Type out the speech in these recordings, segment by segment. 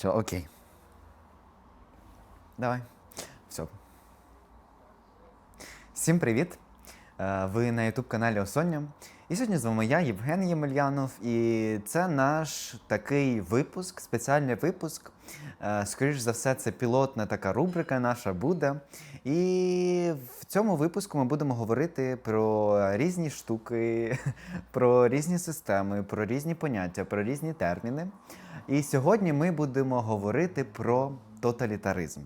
Все, окей. Давай. Все. Всім привіт! Е, Ви на youtube каналі Осоння. І сьогодні з вами я, Євген Ємельянов, і це наш такий випуск, спеціальний випуск. Е, Скоріш за все, це пілотна така рубрика наша буде. І в цьому випуску ми будемо говорити про різні штуки, про різні системи, про різні поняття, про різні терміни. І сьогодні ми будемо говорити про тоталітаризм,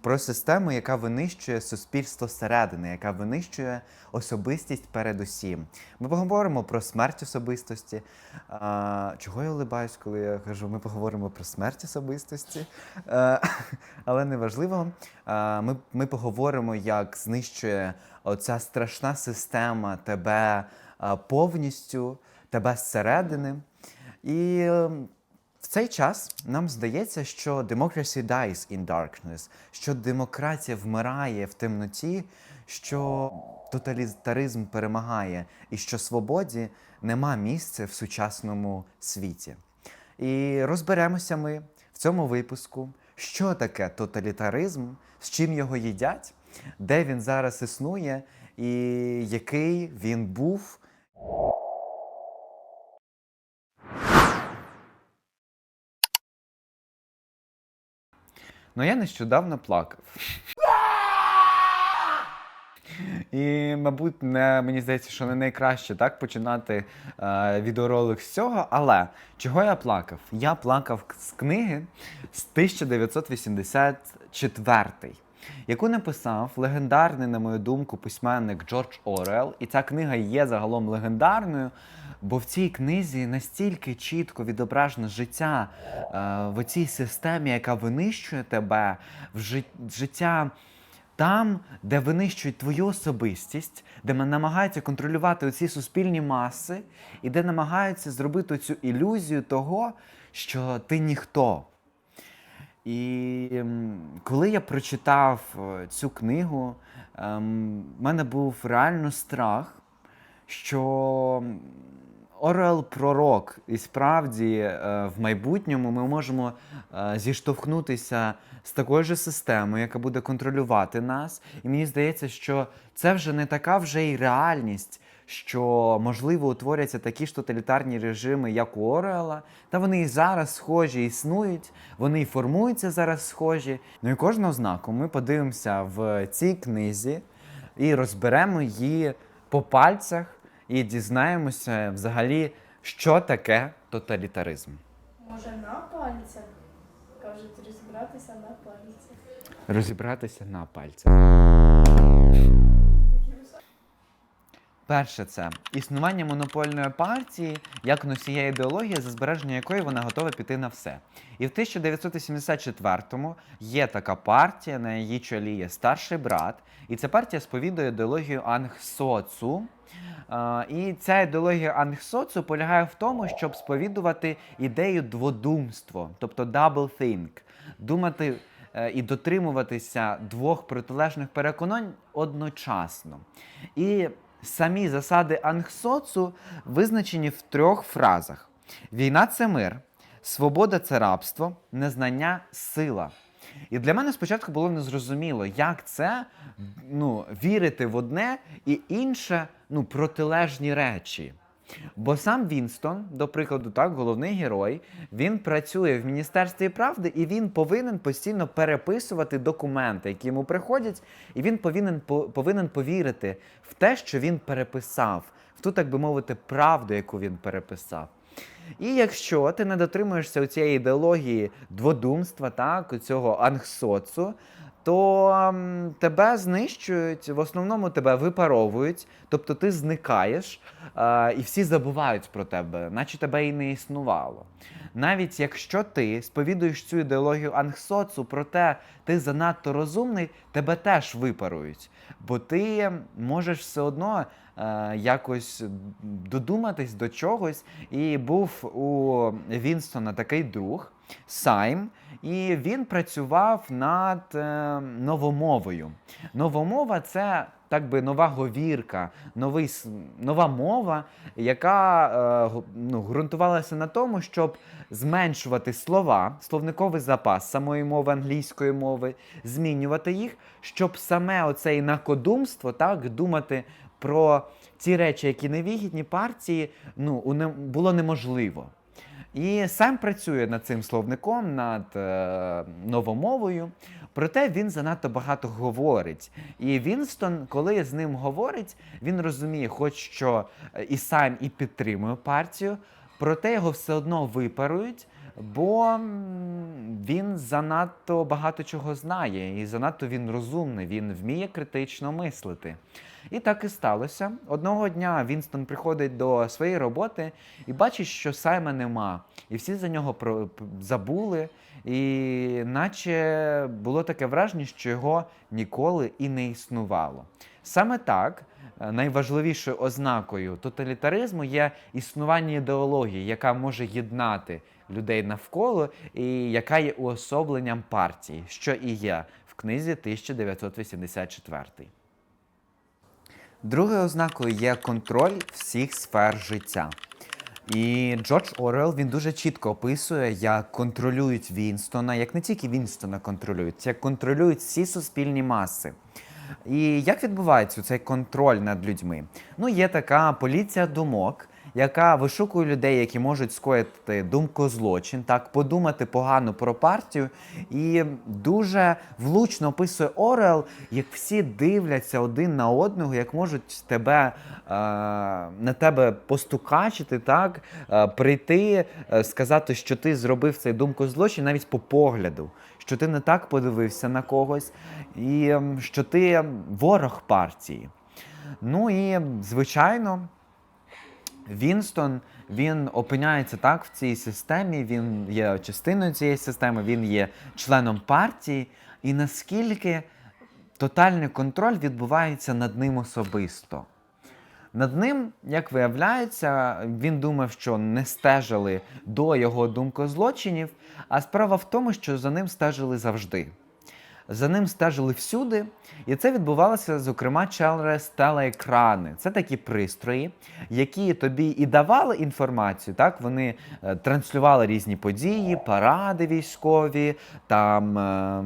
про систему, яка винищує суспільство зсередини, яка винищує особистість передусім. Ми поговоримо про смерть особистості. А, чого я улибаюсь, коли я кажу, ми поговоримо про смерть особистості. Е, але неважливо. Е, ми, ми поговоримо, як знищує оця страшна система тебе повністю, тебе зсередини. І е, в цей час нам здається, що democracy dies in darkness, що демократія вмирає в темноті, що тоталітаризм перемагає, і що свободі нема місця в сучасному світі. І розберемося ми в цьому випуску, що таке тоталітаризм, з чим його їдять, де він зараз існує, і який він був. Ну, я нещодавно плакав. І, мабуть, не, мені здається, що не найкраще так починати е, відеоролик з цього. Але чого я плакав? Я плакав з книги з 1984, яку написав легендарний, на мою думку, письменник Джордж Орел. І ця книга є загалом легендарною, бо в цій книзі настільки чітко відображено життя е, в цій системі, яка винищує тебе, в життя там, де винищують твою особистість, де намагаються контролювати оці суспільні маси, і де намагаються зробити цю ілюзію того, що ти ніхто. І ем, коли я прочитав е, цю книгу, ем, в мене був реально страх, що Орел пророк, і справді е, в майбутньому ми можемо е, зіштовхнутися з такою ж системою, яка буде контролювати нас. І мені здається, що це вже не така вже й реальність, що можливо утворяться такі ж тоталітарні режими, як у Орела, та вони і зараз схожі існують, вони і формуються зараз схожі. Ну і кожного знаку ми подивимося в цій книзі і розберемо її по пальцях і дізнаємося взагалі, що таке тоталітаризм. Може на пальцях? Кажуть, розібратися на пальцях. Розібратися на пальцях. Перше це існування монопольної партії як носія ідеології, за збереження якої вона готова піти на все. І в 1974-му є така партія, на її чолі є старший брат, і ця партія сповідує ідеологію Ангсоцу. І ця ідеологія Ангсоцу полягає в тому, щоб сповідувати ідею дводумство, тобто double think, думати е, і дотримуватися двох протилежних переконань одночасно. І самі засади Ангсоцу визначені в трьох фразах: війна це мир, свобода це рабство, незнання сила. І для мене спочатку було незрозуміло, як це ну, вірити в одне і інше ну, протилежні речі. Бо сам Вінстон, до прикладу, так, головний герой, він працює в Міністерстві правди і він повинен постійно переписувати документи, які йому приходять, і він повинен, повинен повірити в те, що він переписав, в ту, так би мовити, правду, яку він переписав. І якщо ти не дотримуєшся цієї ідеології дводумства, так, цього ангсоцу, то тебе знищують, в основному тебе випаровують, тобто ти зникаєш, е, і всі забувають про тебе, наче тебе і не існувало. Навіть якщо ти сповідуєш цю ідеологію ангсоцу, проте ти занадто розумний, тебе теж випарують, бо ти можеш все одно е, якось додуматись до чогось. І був у Вінстона такий друг Сайм, і він працював над е, новомовою. Новомова це так би нова говірка, новий, нова мова, яка е, ну, ґрунтувалася на тому, щоб зменшувати слова, словниковий запас самої мови англійської мови, змінювати їх, щоб саме оце інакодумство, так, думати про ті речі, які невигідні партії, ну, було неможливо. І сам працює над цим словником, над е, новомовою. Проте він занадто багато говорить. І Вінстон, коли з ним говорить, він розуміє, хоч що е, і сам і підтримує партію, проте його все одно випарують, бо він занадто багато чого знає, і занадто він розумний, він вміє критично мислити. І так і сталося. Одного дня Вінстон приходить до своєї роботи і бачить, що Сайма нема. І всі за нього забули, і наче було таке враження, що його ніколи і не існувало. Саме так. е, Найважливішою ознакою тоталітаризму є існування ідеології, яка може єднати людей навколо, і яка є уособленням партії, що і є в книзі 1984. Другою ознакою є контроль всіх сфер життя. І Джордж Орел він дуже чітко описує, як контролюють Вінстона, як не тільки Вінстона контролюють, як контролюють всі суспільні маси. І як відбувається цей контроль над людьми? Ну, є така поліція думок, яка вишукує людей, які можуть скоїти думкозлочин, так подумати погано про партію, і дуже влучно описує Орел, як всі дивляться один на одного, як можуть тебе е, на тебе постукачити, так е, прийти, е, сказати, що ти зробив цей думкозлочин навіть по погляду, що ти не так подивився на когось, і ем, що ти ворог партії. Ну і звичайно. Вінстон він опиняється так в цій системі, він є частиною цієї системи, він є членом партії, і наскільки тотальний контроль відбувається над ним особисто. Над ним, як виявляється, він думав, що не стежили до його думкозлочинів, а справа в тому, що за ним стежили завжди. За ним стежили всюди, і це відбувалося, зокрема, через телеекрани. Це такі пристрої, які тобі і давали інформацію. Так, вони е, транслювали різні події, паради військові, там е,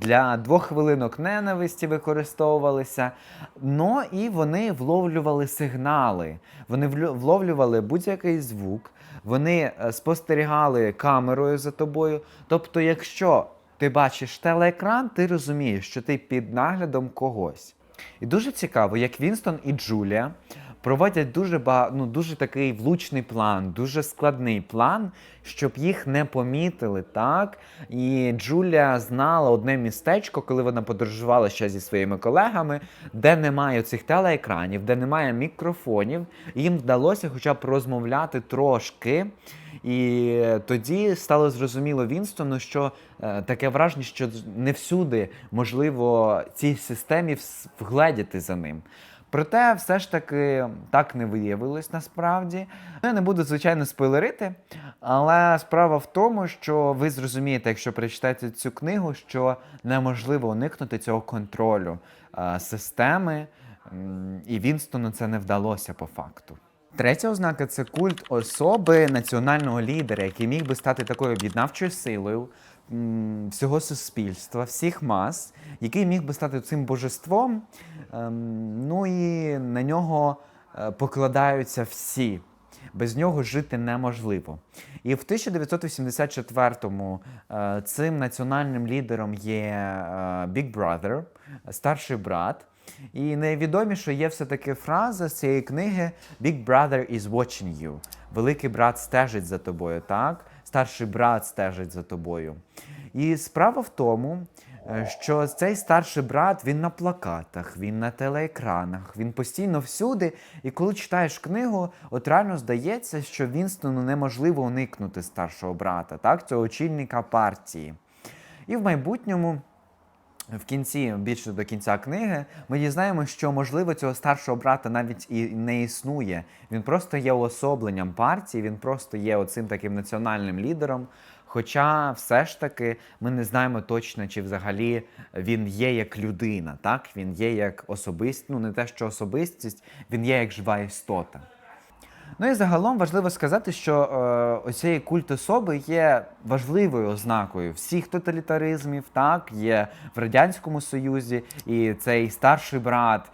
для двох хвилинок ненависті використовувалися. Ну і вони вловлювали сигнали, вони вловлювали будь-який звук, вони е, спостерігали камерою за тобою. Тобто, якщо ти бачиш телеекран, ти розумієш, що ти під наглядом когось. І дуже цікаво, як Вінстон і Джулія проводять дуже ну, дуже такий влучний план, дуже складний план, щоб їх не помітили, так? І Джулія знала одне містечко, коли вона подорожувала ще зі своїми колегами, де немає цих телеекранів, де немає мікрофонів. Їм вдалося хоча б розмовляти трошки. І тоді стало зрозуміло Вінстону, що е, таке враження, що не всюди можливо цій системі вгледіти за ним. Проте, все ж таки так не виявилось насправді. Я не буду, звичайно, спойлерити, але справа в тому, що ви зрозумієте, якщо прочитаєте цю книгу, що неможливо уникнути цього контролю е, системи, і Вінстону це не вдалося по факту. Третя ознака це культ особи національного лідера, який міг би стати такою об'єднавчою силою всього суспільства, всіх мас, який міг би стати цим божеством. ем, Ну і на нього е, покладаються всі. Без нього жити неможливо. І в 1984-му е, цим національним лідером є е, Big Brother, старший брат. І найвідоміше є все-таки фраза з цієї книги Big Brother is watching you. Великий брат стежить за тобою, так? Старший брат стежить за тобою. І справа в тому, е, що цей старший брат він на плакатах, він на телеекранах, він постійно всюди. І коли читаєш книгу, от реально здається, що Вінстону неможливо уникнути старшого брата, так? цього очільника партії. І в майбутньому. В кінці, більше до кінця книги, ми дізнаємося, що можливо цього старшого брата навіть і не існує. Він просто є уособленням партії, він просто є оцим таким національним лідером. Хоча все ж таки ми не знаємо точно, чи взагалі він є як людина, так? Він є як особистість, ну не те, що особистість, він є як жива істота. Ну і загалом важливо сказати, що е, оцей культ особи є важливою ознакою всіх тоталітаризмів, так є в радянському союзі, і цей старший брат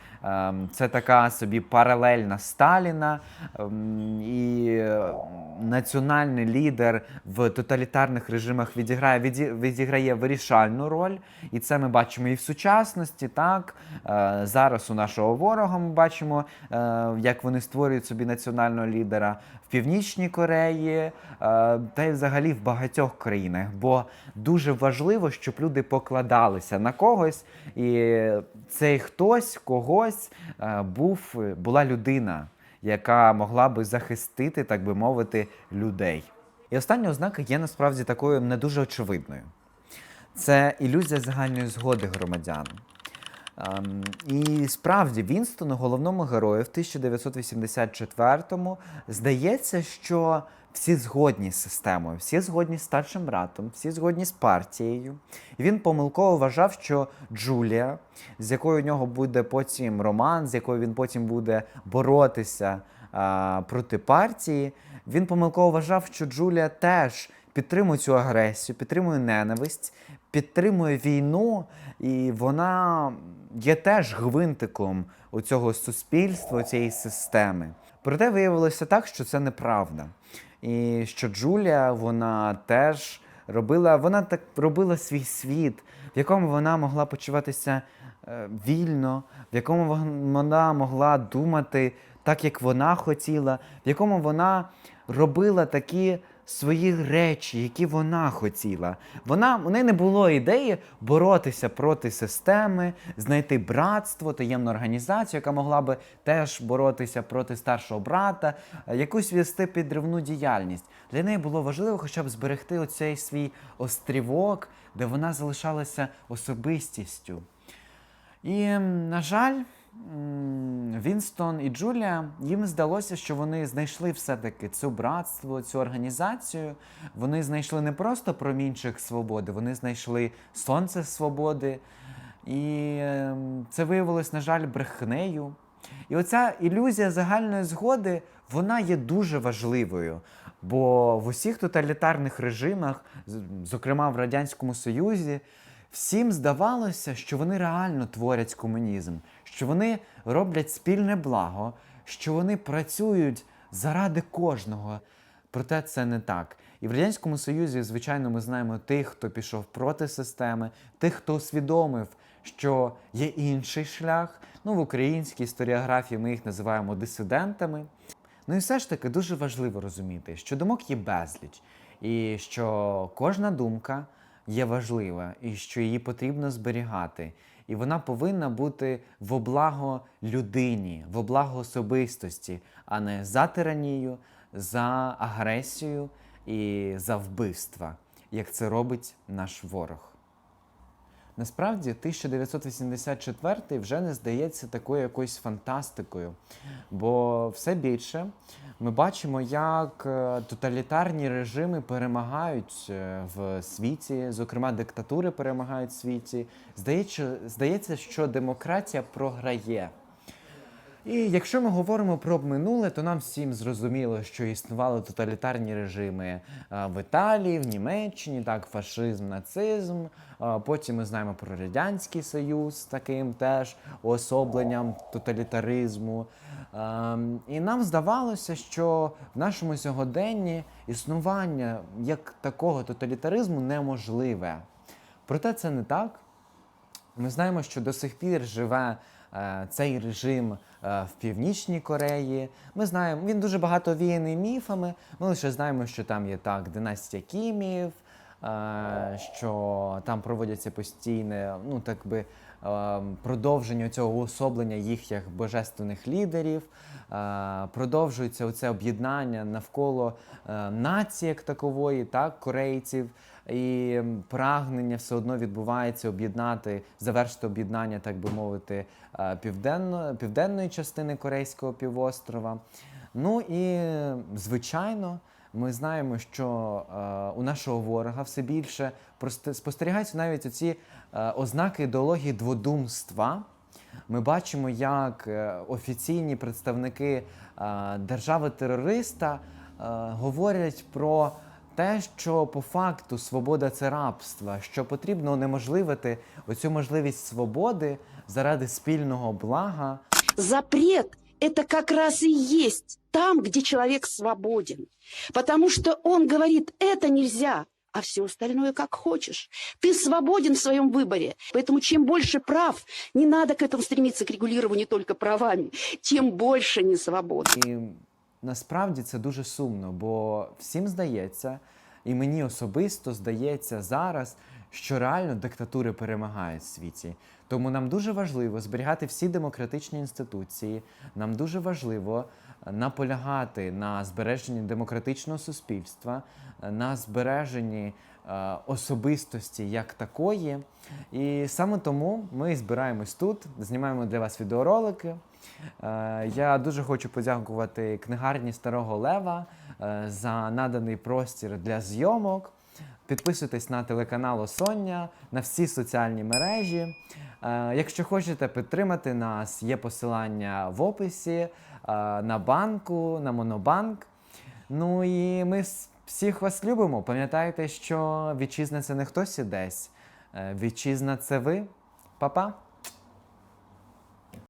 це така собі паралельна Сталіна, ем, і е, національний лідер в тоталітарних режимах відіграє відіграє вирішальну роль, і це ми бачимо і в сучасності. Так Е, зараз у нашого ворога ми бачимо, е, як вони створюють собі національного лідера Північній Кореї, е, та й взагалі в багатьох країнах. Бо дуже важливо, щоб люди покладалися на когось, і цей хтось когось е, був була людина, яка могла би захистити, так би мовити, людей. І остання ознака є насправді такою не дуже очевидною. Це ілюзія загальної згоди громадян. Ем, і справді Вінстону, головному герою в 1984-му, здається, що всі згодні з системою, всі згодні з старшим братом, всі згодні з партією. І він помилково вважав, що Джулія, з якою у нього буде потім роман, з якою він потім буде боротися а, проти партії, він помилково вважав, що Джулія теж підтримує цю агресію, підтримує ненависть, підтримує війну, і вона є теж гвинтиком у цього суспільства, цієї системи. Проте виявилося так, що це неправда. І що Джулія вона теж робила, вона так робила свій світ, в якому вона могла почуватися е, вільно, в якому вона могла думати так, як вона хотіла, в якому вона робила такі свої речі, які вона хотіла. Вона у неї не було ідеї боротися проти системи, знайти братство, таємну організацію, яка могла би теж боротися проти старшого брата, е, якусь вести підривну діяльність. Для неї було важливо хоча б зберегти оцей свій острівок, де вона залишалася особистістю. І, на жаль, Вінстон і Джулія їм здалося, що вони знайшли все-таки цю братство, цю організацію. Вони знайшли не просто промінчик свободи, вони знайшли сонце свободи. І ем, це виявилось, на жаль, брехнею. І оця ілюзія загальної згоди, вона є дуже важливою. Бо в усіх тоталітарних режимах, зокрема в Радянському Союзі, всім здавалося, що вони реально творять комунізм, що вони роблять спільне благо, що вони працюють заради кожного. Проте це не так. І в Радянському Союзі, звичайно, ми знаємо тих, хто пішов проти системи, тих, хто усвідомив, що є інший шлях. Ну, в українській історіографії ми їх називаємо дисидентами. Ну і все ж таки дуже важливо розуміти, що думок є безліч, і що кожна думка є важлива, і що її потрібно зберігати. І вона повинна бути в облаго людині, в облаго особистості, а не за тиранію, за агресію і за вбивства, як це робить наш ворог. Насправді 1984 вже не здається такою якоюсь фантастикою, бо все більше ми бачимо, як е, тоталітарні режими перемагають е, в світі, зокрема диктатури перемагають в світі. Здається, здається, що демократія програє. І якщо ми говоримо про минуле, то нам всім зрозуміло, що існували тоталітарні режими е, в Італії, в Німеччині, так, фашизм, нацизм. Е, Потім ми знаємо про Радянський Союз таким теж уособленням тоталітаризму. Ем, І нам здавалося, що в нашому сьогоденні існування як такого тоталітаризму неможливе. Проте це не так. Ми знаємо, що до сих пір живе цей режим е, в Північній Кореї. Ми знаємо, він дуже багато овіяний міфами. Ми лише знаємо, що там є так династія Кімів, е, що там проводяться постійне, ну так би. е, Продовження цього уособлення їх як божественних лідерів, е, продовжується оце об'єднання навколо е, нації як такової, так, корейців, і прагнення все одно відбувається об'єднати, завершити об'єднання, так би мовити, е, південно, південної частини Корейського півострова. Ну і, звичайно, Ми знаємо, що е, у нашого ворога все більше спостерігаються навіть оці е, ознаки ідеології дводумства. Ми бачимо, як офіційні представники держави-терориста говорять про те, що по факту свобода це рабство, що потрібно унеможливити оцю можливість свободи заради спільного блага. Запрет – это как раз и есть там, где человек свободен. Потому что он говорит, это нельзя, а все остальное как хочешь. Ты свободен в своем выборе. Поэтому чем больше прав, не надо к этому стремиться, к регулированию только правами, тем больше не свободы. Насправді це дуже сумно, бо всім здається, і мені особисто здається зараз, що реально диктатури перемагають в світі. Тому нам дуже важливо зберігати всі демократичні інституції. Нам дуже важливо е, наполягати на збереженні демократичного суспільства, е, на збереженні особистості як такої. І саме тому ми збираємось тут, знімаємо для вас відеоролики. Е, Я дуже хочу подякувати книгарні Старого Лева е, за наданий простір для зйомок. Підписуйтесь на телеканал Осоння, на всі соціальні мережі. Е, Якщо хочете підтримати нас, є посилання в описі е, на банку, на Монобанк. Ну і ми всіх вас любимо. Пам'ятайте, що вітчизна це не хтось і десь. Е, Вітчизна це ви. Па-па!